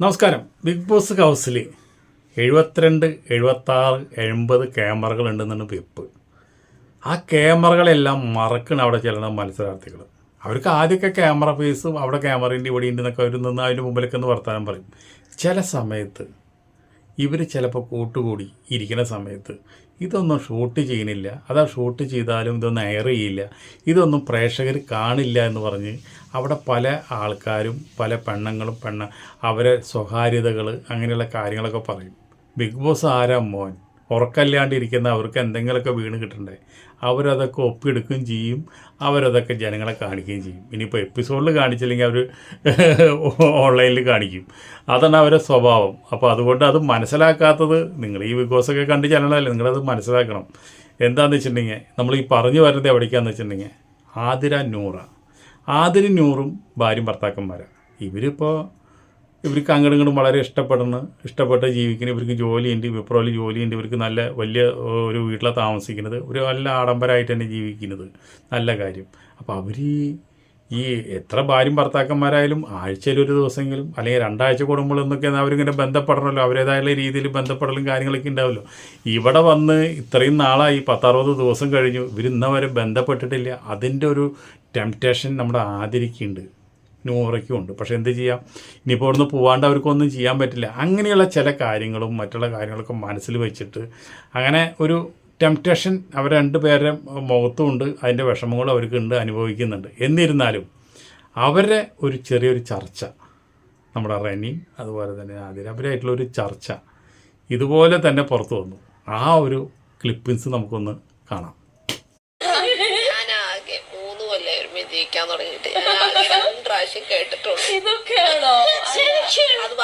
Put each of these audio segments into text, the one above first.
നമസ്കാരം. Big boss ഹൗസിൽ എഴുപത്തിരണ്ട് എഴുപത്താറ് എൺപത് ക്യാമറകൾ ഉണ്ടെന്നാണ് വെപ്പ്. ആ ക്യാമറകളെല്ലാം മറക്കണം അവിടെ ചെല്ലുന്ന മത്സരാർത്ഥികൾ. അവർക്ക് ആദ്യമൊക്കെ ക്യാമറ ഫേസും അവിടെ ക്യാമറേന്റെ ഇവിടെ ഉണ്ടെന്നൊക്കെ അവർ നിന്ന് അതിന്റെ മുമ്പിലൊക്കെ ഒന്ന് വർത്താനം പറയും. ചില സമയത്ത് ഇവർ ചിലപ്പോൾ കൂട്ടുകൂടി ഇരിക്കുന്ന സമയത്ത്. ഇതൊന്നും ഷൂട്ട് ചെയ്യുന്നില്ല അതാ ഷൂട്ട് ചെയ്താലും ഇതൊന്നും എയർ ചെയ്യില്ല. ഇതൊന്നും പ്രേക്ഷകർ കാണില്ല എന്ന് പറഞ്ഞ് അവിടെ പല ആൾക്കാരും പല പെണ്ണുങ്ങളും പെണ്ണ അവരെ സ്വകാര്യതകൾ അങ്ങനെയുള്ള കാര്യങ്ങളൊക്കെ പറയും. ബിഗ് ബോസ് ആരാ മോൻ? ഉറക്കല്ലാണ്ടിരിക്കുന്ന അവർക്ക് എന്തെങ്കിലുമൊക്കെ വീണ് കിട്ടണ്ടേ? അവരതൊക്കെ ഒപ്പിയെടുക്കുകയും ചെയ്യും. അവരതൊക്കെ ജനങ്ങളെ കാണിക്കുകയും ചെയ്യും. ഇനിയിപ്പോൾ എപ്പിസോഡിൽ കാണിച്ചില്ലെങ്കിൽ അവർ ഓൺലൈനിൽ കാണിക്കും. അതാണ് അവരുടെ സ്വഭാവം. അപ്പോൾ അതുകൊണ്ട് അത് മനസ്സിലാക്കാത്തത് നിങ്ങൾ ഈ ഒക്കെ കണ്ട് ചെല്ലണമല്ലേ നിങ്ങളത് മനസ്സിലാക്കണം. എന്താണെന്ന് വെച്ചിട്ടുണ്ടെങ്കിൽ നമ്മൾ ഈ പറഞ്ഞു വരുന്നത് എവിടേക്കാന്ന് വെച്ചിട്ടുണ്ടെങ്കിൽ ആതിര നൂറ. ആതിര നൂറും ഭാര്യയും ഭർത്താക്കന്മാരാണ് ഇവരിപ്പോൾ ഇവർക്ക് അങ്ങോട്ടും ഇങ്ങോട്ടും വളരെ ഇഷ്ടപ്പെടുന്ന ഇഷ്ടപ്പെട്ട ജീവിക്കുന്ന ഇവർക്ക് ജോലിയുണ്ട്. വിപ്രോയിൽ ജോലിയുണ്ട്. ഇവർക്ക് നല്ല വലിയ ഒരു വീട്ടിലാണ് താമസിക്കുന്നത്. ഒരു നല്ല ആഡംബരമായിട്ട് തന്നെ ജീവിക്കുന്നത്. നല്ല കാര്യം. അപ്പോൾ അവർ ഈ എത്ര ഭാര്യയും ഭർത്താക്കന്മാരായാലും ആഴ്ചയിൽ ഒരു ദിവസമെങ്കിലും അല്ലെങ്കിൽ രണ്ടാഴ്ച കൂടുമ്പോൾ എന്നൊക്കെ അവരിങ്ങനെ ബന്ധപ്പെടണമല്ലോ. അവരേതായുള്ള രീതിയിൽ ബന്ധപ്പെടലും കാര്യങ്ങളൊക്കെ ഉണ്ടാവുമല്ലോ. ഇവിടെ വന്ന് ഇത്രയും നാളായി പത്തറുപത് ദിവസം കഴിഞ്ഞു. ഇവരിന്നവരെ ബന്ധപ്പെട്ടിട്ടില്ല. അതിന്റെ ഒരു ടെംപ്റ്റേഷൻ നമ്മുടെ ആദരിക്കുന്നുണ്ട് നൂറയ്ക്കും ഉണ്ട് പക്ഷെ എന്ത് ചെയ്യാം? ഇനിയിപ്പോൾ ഇവിടുന്ന് പോവാണ്ട് അവർക്കൊന്നും ചെയ്യാൻ പറ്റില്ല. അങ്ങനെയുള്ള ചില കാര്യങ്ങളും മറ്റുള്ള കാര്യങ്ങളൊക്കെ മനസ്സിൽ വെച്ചിട്ട് അങ്ങനെ ഒരു ടെംപ്റ്റേഷൻ അവർ രണ്ട് പേരുടെ മുഖത്തും ഉണ്ട് അതിന്റെ വിഷമങ്ങളും അവർക്കുണ്ട് അനുഭവിക്കുന്നുണ്ട്. എന്നിരുന്നാലും അവരുടെ ഒരു ചെറിയൊരു ചർച്ച നമ്മുടെ റെനിയും അതുപോലെ തന്നെ ആതിര അവരായിട്ടുള്ള ഒരു ചർച്ച ഇതുപോലെ തന്നെ പുറത്തു വന്നു. ആ ഒരു ക്ലിപ്പിങ്സ് നമുക്കൊന്ന് കാണാം ഞാനാകെ മൂന്ന് കൊല്ലം തുടങ്ങിയിട്ട്. ഞാനാകെ രണ്ട് പ്രാവശ്യം കേട്ടിട്ടുള്ളൂ ഇതൊക്കെയാണോ? അത്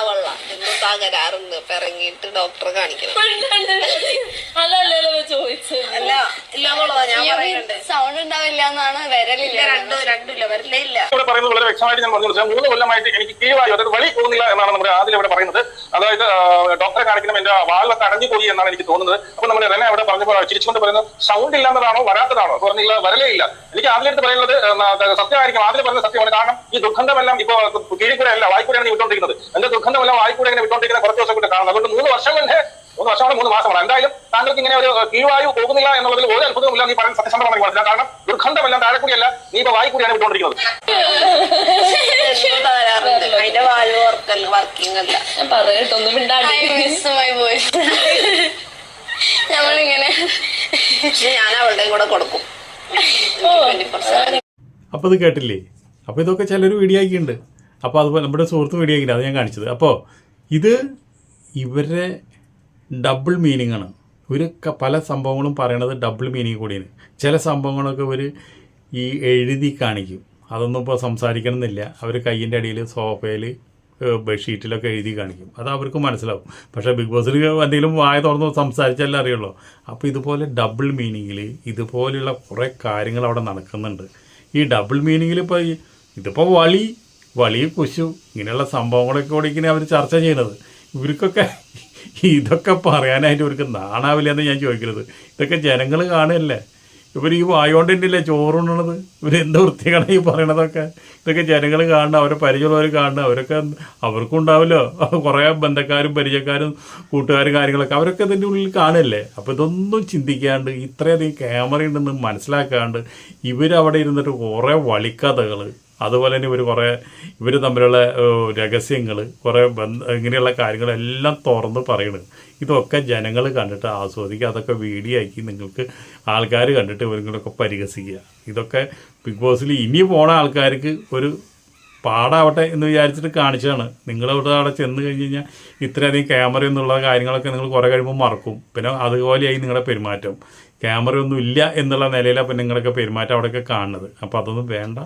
വർക്കാവള്ള എന്തോ തകരാറുണ്ട് പിറങ്ങിയിട്ട് ഡോക്ടറെ കാണിക്കണം അല്ല ഞാൻ സൗണ്ട് ഉണ്ടാവില്ല എന്നാണ് വരലില്ല രണ്ടും പറയുന്നത് വളരെ വ്യക്തമായിട്ട് ഞാൻ പറഞ്ഞു. മൂന്ന് കൊല്ലമായിട്ട് എനിക്ക് കീഴായി അതായത് വഴി പോകുന്നില്ല എന്നാണ് നമ്മുടെ ആദ്യം ഇവിടെ പറയുന്നത് അതായത് ഡോക്ടറെ കാണിക്കണം എന്റെ വാളിലൊക്കെ അടഞ്ഞു പോയി എന്നാണ് എനിക്ക് തോന്നുന്നത് അപ്പൊ നമ്മൾ റെന അവിടെ പറഞ്ഞപ്പോൾ ചിരിച്ചുകൊണ്ട് പറയുന്നത് സൗണ്ട് ഇല്ലാത്തതാണോ വരാത്തതാണോ പറഞ്ഞില്ല വരലേ ഇല്ല എനിക്ക് ആദ്യം എടുത്ത് പറയുന്നത് സത്യമായിരിക്കും ആദ്യം പറഞ്ഞ സത്യമാണ് കാരണം ഈ ദുർഗന്ധമെല്ലാം ഇപ്പൊ കീഴിക്കൂടെ അല്ല വായിക്കൂടെയാണ് എന്റെ വിട്ടോണ്ടിരിക്കുന്നത് എന്റെ ദുർഗന്ധമെല്ലാം വായിക്കൂടെ ഇങ്ങനെ വിട്ടോണ്ടിരിക്കുന്ന കുറച്ച് ദിവസം കൂടെ കാണുന്നത് അതുകൊണ്ട് മൂന്ന് വർഷം കൊണ്ട് മൂന്ന് വർഷമാണ് മൂന്ന് മാസമാണ്. എന്തായാലും താങ്കൾക്ക് ഇങ്ങനെ ഒരു കീഴ്വായു പോകുന്നില്ല എന്നുള്ളതിൽ ഒരു അത്ഭുതമില്ല നീ പറയുന്നത് സത്യസന്ധമാണ് എനിക്ക് മനസ്സിലാക്കാം കാരണം ദുർഗന്ധമെല്ലാം താഴെ കൂടിയല്ല നീ ഇപ്പൊ വായിക്കൂടിയാണ് വിട്ടോണ്ടിരിക്കുന്നത് അപ്പൊ അത് അതിന്റെ വാൽവ് വർക്കിംഗ് അല്ല. ഞാൻ അവളുടെ കൂടെ കൊടുക്കും. അപ്പോൾ ഇത് കേട്ടില്ലേ? അപ്പൊ ഇതൊക്കെ ചിലർ വീഡിയോ ആക്കിയിട്ടുണ്ട് അപ്പോൾ അതുപോലെ നമ്മുടെ സുഹൃത്ത് വീഡിയോ അത് ഞാൻ കാണിച്ചത്. അപ്പോൾ ഇത് ഇവരുടെ ഡബിൾ മീനിങ് ആണ്. ഒരു പല സംഭവങ്ങളും പറയണത് ഡബിൾ മീനിങ് കൂടിയാണ്. ചില സംഭവങ്ങളൊക്കെ ഇവർ ഈ എഴുതി കാണിക്കും. അതൊന്നും ഇപ്പോൾ സംസാരിക്കണമെന്നില്ല. അവർ കയ്യിന്റെ അടിയിൽ സോഫയിൽ ബെഡ്ഷീറ്റിലൊക്കെ എഴുതി കാണിക്കും. അത് അവർക്ക് മനസ്സിലാവും. പക്ഷേ ബിഗ് ബോസിൽ എന്തെങ്കിലും വായ തുറന്ന് സംസാരിച്ചാലേ അറിയുള്ളൂ. അപ്പോൾ ഇതുപോലെ ഡബിൾ മീനിങ്ങിൽ ഇതുപോലെയുള്ള കുറേ കാര്യങ്ങൾ അവിടെ നടക്കുന്നുണ്ട്. ഈ ഡബിൾ മീനിങ്ങിൽ ഇപ്പോൾ ഇതിപ്പോൾ വളി വളി കുശു ഇങ്ങനെയുള്ള സംഭവങ്ങളൊക്കെ കൂടി ഇങ്ങനെ അവർ ചർച്ച ചെയ്യണത് ഇവർക്കൊക്കെ ഇതൊക്കെ പറയാനായിട്ട് ഇവർക്ക് നാണാവില്ല എന്ന് ഞാൻ ചോദിക്കുന്നത് ഇതൊക്കെ ജനങ്ങൾ കാണുകയല്ലേ? ഇവർ ഈ വായോണ്ടിന്റെ ചോറുണ്ണണത് ഇവർ വൃത്തികളാണ് ഈ പറയണതൊക്കെ? ഇതൊക്കെ ജനങ്ങൾ കാണണം അവരെ പരിചയമുള്ളവർ കാണണം അവരൊക്കെ അവർക്കും ഉണ്ടാവില്ലോ കുറേ ബന്ധക്കാരും പരിചയക്കാരും കൂട്ടുകാരും കാര്യങ്ങളൊക്കെ അവരൊക്കെ ഇതിന്റെ ഉള്ളിൽ കാണുകയല്ലേ? അപ്പോൾ ഇതൊന്നും ചിന്തിക്കാണ്ട് ഇത്രയധികം ക്യാമറ ഉണ്ടെന്ന് മനസ്സിലാക്കാണ്ട് ഇവരവിടെ ഇരുന്നിട്ട് കുറേ വളിക്കഥകൾ അതുപോലെ തന്നെ ഇവർ കുറേ ഇവർ തമ്മിലുള്ള രഹസ്യങ്ങൾ കുറേ ബന്ധ ഇങ്ങനെയുള്ള കാര്യങ്ങളെല്ലാം തുറന്ന് പറയണത് ഇതൊക്കെ ജനങ്ങൾ കണ്ടിട്ട് ആസ്വദിക്കുക അതൊക്കെ വീഡിയോ ആക്കി നിങ്ങൾക്ക് ആൾക്കാർ കണ്ടിട്ട് ഇവരിങ്ങളൊക്കെ പരിഹസിക്കുക. ഇതൊക്കെ ബിഗ് ബോസിൽ ഇനി പോണ ആൾക്കാർക്ക് ഒരു പാടാവട്ടെ എന്ന് വിചാരിച്ചിട്ട് കാണിച്ചതാണ്. നിങ്ങളവിടെ അവിടെ ചെന്ന് കഴിഞ്ഞ് കഴിഞ്ഞാൽ ഇത്രയധികം ക്യാമറ എന്നുള്ള കാര്യങ്ങളൊക്കെ നിങ്ങൾ കുറേ കഴിയുമ്പോൾ മറക്കും. പിന്നെ അതുപോലെയായി നിങ്ങളുടെ പെരുമാറ്റം. ക്യാമറ ഒന്നും ഇല്ല എന്നുള്ള നിലയിലാണ് പിന്നെ നിങ്ങളൊക്കെ പെരുമാറ്റം അവിടെയൊക്കെ കാണുന്നത്. അപ്പോൾ അതൊന്നും വേണ്ട.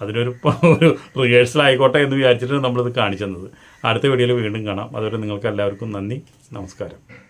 അതിനൊരു ഒരു റിഹേഴ്സൽ ആയിക്കോട്ടെ എന്ന് വിചാരിച്ചിട്ടാണ് നമ്മളിത് കാണിച്ചു തന്നത് അടുത്ത വീഡിയോയിൽ വീണ്ടും കാണാം. അതുവരെ നിങ്ങൾക്ക് എല്ലാവർക്കും നന്ദി. നമസ്കാരം.